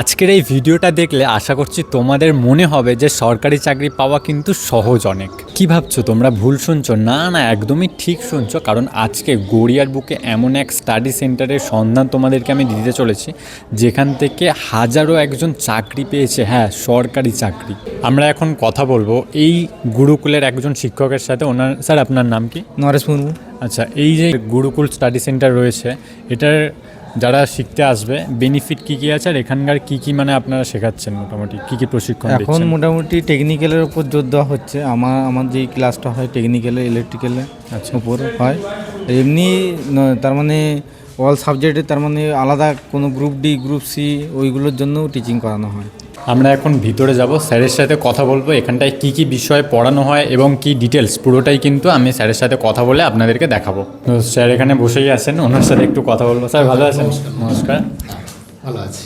আজকের এই ভিডিওটা দেখলে আশা করছি তোমাদের মনে হবে যে সরকারি চাকরি পাওয়া কিন্তু সহজ অনেক। কি ভাবছ তোমরা? ভুল শুনছো? না না একদমই ঠিক শুনছো। কারণ আজকে গড়িয়ার বুকে এমন এক স্টাডি সেন্টারের সন্ধান তোমাদেরকে আমি দিতে চলেছি যেখান থেকে হাজারো একজন চাকরি পেয়েছে হ্যাঁ সরকারি চাকরি। আমরা এখন কথা বলব এই গুরুকুলের একজন শিক্ষকের সাথে। ওনার স্যার আপনার নাম কি? নরেশ মুর্মু। আচ্ছা এই যে গুরুকুল স্টাডি সেন্টার রয়েছে এটার যারা শিখতে আসবে বেনিফিট কি কি আছে আর এখানকার কি কি মানে আপনারা শেখাচ্ছেন মোটামুটি? কি কি প্রশিক্ষণ এখন মোটামুটি টেকনিক্যালের উপর জোর দেওয়া হচ্ছে। আমার আমার যেই ক্লাসটা হয় টেকনিক্যালে ইলেকট্রিক্যালে আচ্ছা। উপর হয়। এমনি তার মানে অল সাবজেক্টে তার মানে আলাদা কোনো গ্রুপ ডি গ্রুপ সি ওইগুলোর জন্যও টিচিং করানো হয়। আমরা এখন ভিতরে যাব। স্যারের সাথে কথা বলব। এখানটায় কি কি বিষয় পড়ানো হয় এবং কি ডিটেলস পুরোটাই কিন্তু আমি স্যারের সাথে কথা বলে আপনাদেরকে দেখাবো। তো স্যার এখানে বসেই আছেন ওনার সাথে একটু কথা বলব। স্যার ভালো আছেন? নমস্কার। ভালো আছে।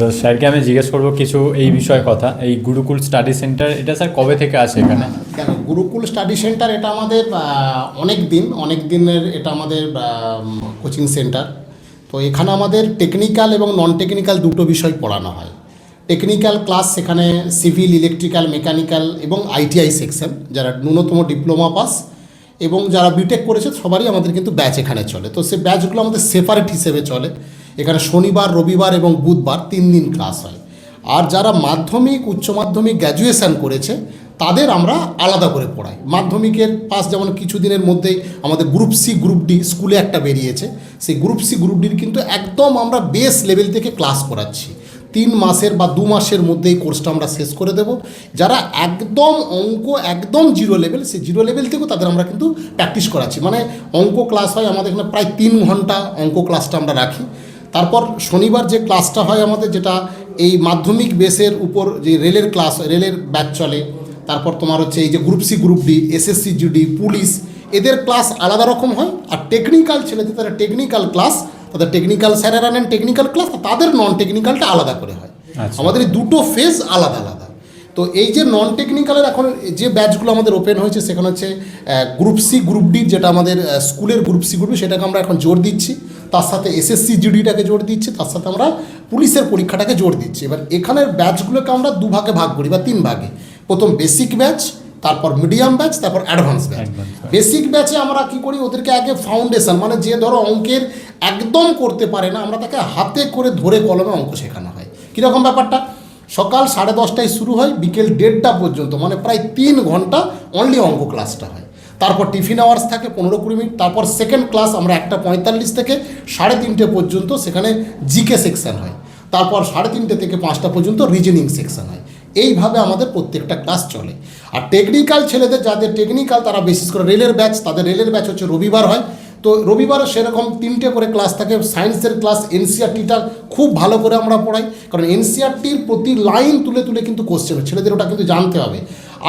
তো স্যারকে আমি জিজ্ঞেস করব কিছু এই বিষয়ে কথা। এই গুরুকুল স্টাডি সেন্টার এটা স্যার কবে থেকে আছে এখানে? কেন? গুরুকুল স্টাডি সেন্টার এটা আমাদের অনেক দিন অনেক দিনের এটা আমাদের কোচিং সেন্টার তো এখানে আমাদের টেকনিক্যাল এবং নন টেকনিক্যাল দুটো বিষয় পড়ানো হয়। টেকনিক্যাল ক্লাস সেখানে সিভিল ইলেকট্রিক্যাল মেকানিক্যাল এবং আইটিআই সেকশন যারা ন্যূনতম ডিপ্লোমা পাস এবং যারা বিটেক করেছে, সবারই আমাদের কিন্তু ব্যাচ এখানে চলে। তো সে ব্যাচগুলো আমাদের সেপারেট হিসেবে চলে। এখানে শনিবার, রবিবার এবং বুধবার তিন দিন ক্লাস হয়। আর যারা মাধ্যমিক, উচ্চ মাধ্যমিক গ্র্যাজুয়েশন করেছে, তাদের আমরা আলাদা করে পড়াই। মাধ্যমিকের পাস যেমন কিছুদিনের মধ্যেই আমাদের গ্রুপ সি গ্রুপ ডি স্কুলে একটা বেরিয়েছে। সেই গ্রুপ সি গ্রুপ ডির কিন্তু একদম আমরা বেস লেভেল থেকে ক্লাস করাচ্ছি। তিন মাসের বা দু মাসের মধ্যে এই কোর্সটা আমরা শেষ করে দেব। যারা একদম অঙ্ক একদম জিরো লেভেল সেই জিরো লেভেল থেকেও তাদের আমরা কিন্তু প্র্যাকটিস করাচ্ছি। মানে অঙ্ক ক্লাস হয় আমাদের এখানে প্রায় তিন ঘণ্টা অঙ্ক ক্লাসটা আমরা রাখি। তারপর শনিবার যে ক্লাসটা হয় আমাদের, যেটা এই মাধ্যমিক বেসের উপর যে রেলের ক্লাস রেলের ব্যাচ চলে। তারপর তোমার হচ্ছে এই যে group C group D SSC GD police এদের ক্লাস আলাদা রকম হয়। আর টেকনিক্যাল ছেলেদের তারা টেকনিক্যাল ক্লাস তাদের টেকনিক্যাল স্যারেরা নেন টেকনিক্যাল ক্লাস তাদের নন টেকনিক্যালটা আলাদা করে হয়। আচ্ছা। আমাদের এই দুটো ফেজ আলাদা আলাদা। তো এই যে নন টেকনিক্যালের এখন যে ব্যাচগুলো আমাদের ওপেন হয়েছে সেখানে হচ্ছে গ্রুপ সি গ্রুপ ডি যেটা আমাদের স্কুলের গ্রুপ সি গ্রুপ সেটাকে আমরা এখন জোর দিচ্ছি। তার সাথে এসএসসি জিডিটাকে জোর দিচ্ছি তার সাথে আমরা পুলিশের পরীক্ষাটাকে জোর দিচ্ছি। এবার এখানের ব্যাচগুলোকে আমরা দুভাগে ভাগ করি বা তিন ভাগে। প্রথম বেসিক ব্যাচ তারপর মিডিয়াম ব্যাচ তারপর অ্যাডভান্স ব্যাচ বেসিক ব্যাচে আমরা কি করি ওদেরকে আগে ফাউন্ডেশন মানে যে ধরো অঙ্কের একদম করতে পারে না, আমরা তাকে হাতে করে ধরে কলমে অঙ্ক শেখানো হয়। কীরকম ব্যাপারটা? সকাল সাড়ে দশটায় শুরু হয়, বিকেল দেড়টা পর্যন্ত মানে প্রায় তিন ঘণ্টা অনলি অঙ্ক ক্লাসটা হয়। তারপর টিফিন আওয়ার্স থাকে পনেরো কুড়ি মিনিট, তারপর সেকেন্ড ক্লাস আমরা একটা পঁয়তাল্লিশ থেকে সাড়ে তিনটে পর্যন্ত সেখানে জিকে সেকশন হয়। তারপর সাড়ে তিনটে থেকে পাঁচটা পর্যন্ত রিজনিং সেকশন হয়। এইভাবে আমাদের প্রত্যেকটা ক্লাস চলে। আর টেকনিক্যাল ছেলেদের, যাদের টেকনিক্যাল তারা বিশেষ করে রেলের ব্যাচ তাদের রেলের ব্যাচ হচ্ছে রবিবার হয়। তো রবিবার সেরকম তিনটে করে ক্লাস থাকে। সায়েন্সের ক্লাস এনসিআরটিটা খুব ভালো করে আমরা পড়াই। কারণ এনসিআরটির প্রতি লাইন তুলে তুলে কিন্তু কোশ্চেন ছেলেদের ওটা কিন্তু জানতে হবে।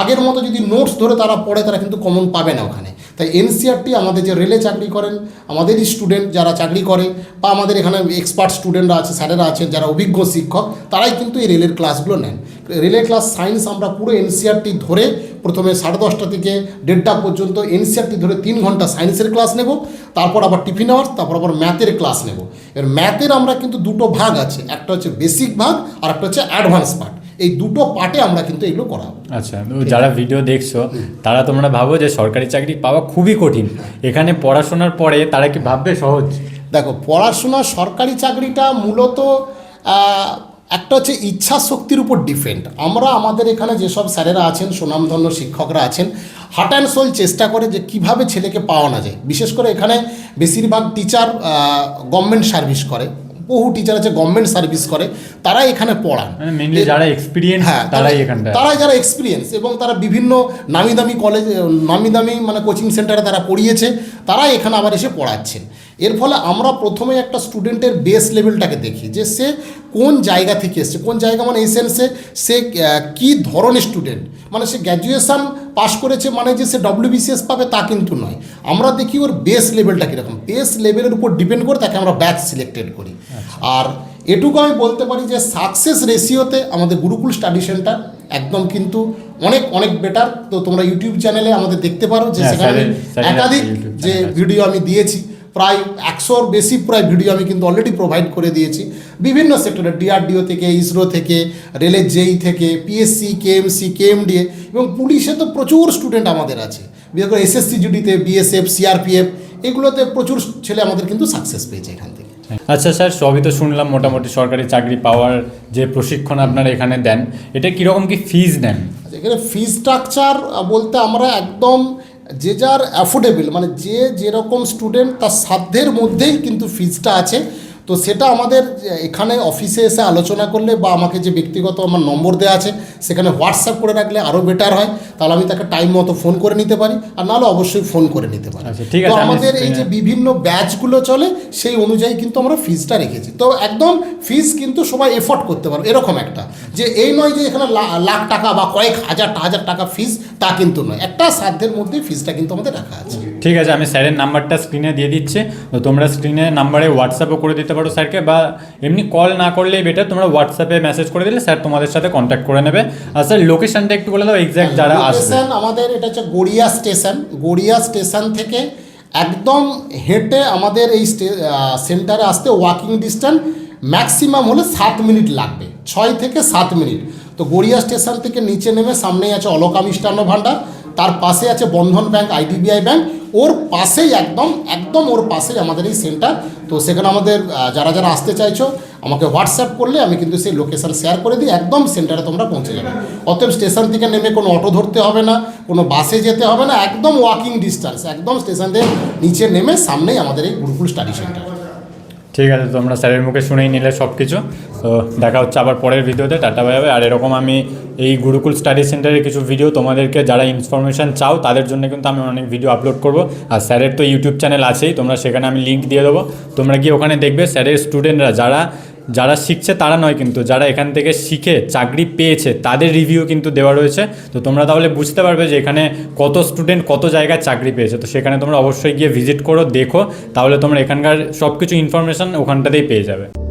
আগের মতো যদি নোটস ধরে তারা পড়ে, তারা কিন্তু কমন পাবে না ওখানে। তাই এনসিআরটি আমাদের যে রেলে চাকরি করেন, আমাদেরই স্টুডেন্ট যারা চাকরি করে, বা আমাদের এখানে এক্সপার্ট স্টুডেন্টরা আছে স্যারেরা আছেন যারা অভিজ্ঞ শিক্ষক, তারাই কিন্তু এই রেলের ক্লাসগুলো নেন। রেলের ক্লাস সায়েন্স আমরা পুরো এনসিআরটি ধরে প্রথমে সাড়ে দশটা থেকে দেড়টা পর্যন্ত এনসিআরটি ধরে তিন ঘণ্টা সায়েন্সের ক্লাস নেব, তারপর আবার টিফিন আওয়ার্স তারপর আবার ম্যাথের ক্লাস নেব। এবার ম্যাথের আমরা কিন্তু দুটো ভাগ আছে, একটা হচ্ছে বেসিক ভাগ আর একটা হচ্ছে অ্যাডভান্স পার্ট এই দুটো পার্টে আমরা কিন্তু এগুলো করাবো আচ্ছা যারা ভিডিও দেখছ তারা তোমরা ভাবো যে সরকারি চাকরি পাওয়া খুবই কঠিন। এখানে পড়াশোনার পরে তারা কি ভাববে সহজ? দেখো পড়াশোনা সরকারি চাকরিটা মূলত একটা হচ্ছে ইচ্ছা শক্তির উপর ডিপেন্ড। আমরা আমাদের এখানে যেসব স্যারেরা আছেন সুনামধন্য শিক্ষকরা আছেন হার্ট অ্যান্ড সোল চেষ্টা করে যে কীভাবে ছেলেকে পাওয়া না যায়। বিশেষ করে এখানে বেশিরভাগ টিচার গভর্নমেন্ট সার্ভিস করে। বহু টিচার আছে গভর্নমেন্ট সার্ভিস করে তারা এখানে পড়ান। মানে যারা এক্সপিরিয়েন্স হ্যাঁ তারাই এখানটা তারাই যারা এক্সপিরিয়েন্স এবং তারা বিভিন্ন নামি দামি কলেজ নামি দামি মানে কোচিং সেন্টারে তারা পড়িয়েছে তারাই এখানে আবার এসে পড়াচ্ছেন। এর ফলে আমরা প্রথমে একটা স্টুডেন্টের বেস লেভেলটাকে দেখি যে সে কোন জায়গা থেকে এসছে। কোন জায়গা মানে এই সেন্সে সে কী ধরনের স্টুডেন্ট মানে সে গ্র্যাজুয়েশন পাশ করেছে মানে যে সে ডব্লিউবিসিএস পাবে তা কিন্তু নয়। আমরা দেখি ওর বেস লেভেলটা কীরকম বেস লেভেলের উপর ডিপেন্ড করে তাকে আমরা ব্যাচ সিলেক্টেড করি। আর এটুকু আমি বলতে পারি যে সাকসেস রেশিওতে আমাদের গুরুকুল স্টাডি সেন্টার একদম কিন্তু অনেক অনেক বেটার তো তোমরা ইউটিউব চ্যানেলে আমাদের দেখতে পারো যে হ্যাঁ, সেখানে একাধিক যে ভিডিও আমি দিয়েছি। প্রায় একশোর বেশি প্রায় ভিডিও আমি কিন্তু অলরেডি প্রোভাইড করে দিয়েছি। বিভিন্ন সেক্টরে ডিআরডিও থেকে ইসরো থেকে রেলের জেই থেকে পিএসসি কেএমসি কেএমডিএ এবং পুলিশে তো প্রচুর স্টুডেন্ট আমাদের আছে। বিশেষ করে এসএসসি জিডিতে বিএসএফ সিআরপিএফ এগুলোতে প্রচুর ছেলে আমাদের কিন্তু সাকসেস পেয়েছে এখান থেকে। আচ্ছা স্যার সবই তো শুনলাম মোটামুটি সরকারি চাকরি পাওয়ার যে প্রশিক্ষণ আপনারা এখানে দেন এটা কীরকম কি ফিজ নেন? আচ্ছা, এখানে ফি স্ট্রাকচার বলতে আমরা একদম যে যার অ্যাফোর্ডেবল মানে যে যেরকম স্টুডেন্ট তার সাধ্যের মধ্যেই কিন্তু ফিজটা আছে। তো সেটা আমাদের এখানে অফিসে এসে আলোচনা করলে বা আমাকে যে ব্যক্তিগত আমার নম্বর দেওয়া আছে সেখানে হোয়াটসঅ্যাপ করে রাখলে আরও বেটার হয়। তাহলে আমি তাকে টাইম মতো ফোন করে নিতে পারি আর নাহলে অবশ্যই ফোন করে নিতে পারি। আচ্ছা, ঠিক তো আছে, আমাদের এই যে বিভিন্ন ব্যাচগুলো চলে সেই অনুযায়ী কিন্তু আমরা ফিজটা রেখেছি। তো একদম ফিজ কিন্তু সবাই এফোর্ড করতে পারবে এরকম একটা। যে এই নয় যে এখানে লাখ টাকা বা কয়েক হাজার হাজার টাকা ফিজ তা কিন্তু নয়। একটা সাধ্যের মধ্যেই ফিজটা কিন্তু আমাদের রাখা আছে। ঠিক আছে আমি স্যারের নাম্বারটা স্ক্রিনে দিয়ে দিচ্ছি। তো তোমরা স্ক্রিনে নাম্বারে হোয়াটসঅ্যাপও করে দিতে পারো স্যারকে বা এমনি কল না করলেই বেটার তোমরা হোয়াটসঅ্যাপে মেসেজ করে দিলে স্যার তোমাদের সাথে কন্ট্যাক্ট করে নেবে। আর স্যার লোকেশনটা একটু বলে দাও এক্স্যাক্ট যারা আসবে। আমাদের এটা হচ্ছে গড়িয়া স্টেশন গড়িয়া স্টেশন থেকে একদম হেঁটে আমাদের এই সেন্টারে আসতে ওয়াকিং ডিস্টেন্স ম্যাক্সিমাম হলে সাত মিনিট লাগবে ছয় থেকে সাত মিনিট। তো গড়িয়া স্টেশন থেকে নিচে নেমে সামনেই আছে অলকা মিষ্টান্ন ভাণ্ডার তার পাশে আছে বন্ধন ব্যাংক আইডিবিআই ব্যাংক। ওর পাশেই একদম একদম ওর পাশেই আমাদের এই সেন্টার তো সেখানে আমাদের যারা যারা আসতে চাইছো, আমাকে হোয়াটসঅ্যাপ করলে আমি কিন্তু সেই লোকেশান শেয়ার করে দিই, একদম সেন্টারে তোমরা পৌঁছে যাবে। অতএব স্টেশন থেকে নেমে কোনো অটো ধরতে হবে না, কোনো বাসে যেতে হবে না, একদম ওয়াকিং ডিস্টেন্স একদম স্টেশন থেকে নিচে নেমে সামনেই আমাদের এই গুরুকুল স্টাডি সেন্টার ঠিক আছে, তোমরা স্যারের মুখে শুনেই নিলে সব কিছু তো দেখা হচ্ছে আবার পরের ভিডিওতে, টাটা, বাই। আর এরকম আমি এই গুরুকুল স্টাডি সেন্টারের কিছু ভিডিও তোমাদেরকে, যারা ইনফরমেশান চাও, তাদের জন্য কিন্তু আমি অনেক ভিডিও আপলোড করব। আর স্যারের তো ইউটিউব চ্যানেল আছেই, তোমরা সেখানে আমি লিঙ্ক দিয়ে দেবো। তোমরা গিয়ে ওখানে দেখবে, স্যারের স্টুডেন্টরা যারা যারা শিখছে তারা নয় কিন্তু, যারা এখান থেকে শিখে চাকরি পেয়েছে তাদের রিভিউ কিন্তু দেওয়া রয়েছে। তো তোমরা তাহলে বুঝতে পারবে যে এখানে কত স্টুডেন্ট কত জায়গায় চাকরি পেয়েছে। তো সেখানে তোমরা অবশ্যই গিয়ে ভিজিট করো, দেখো, তাহলে তোমরা এখানকার সব কিছু ইনফরমেশান ওখানটাতেই পেয়ে যাবে।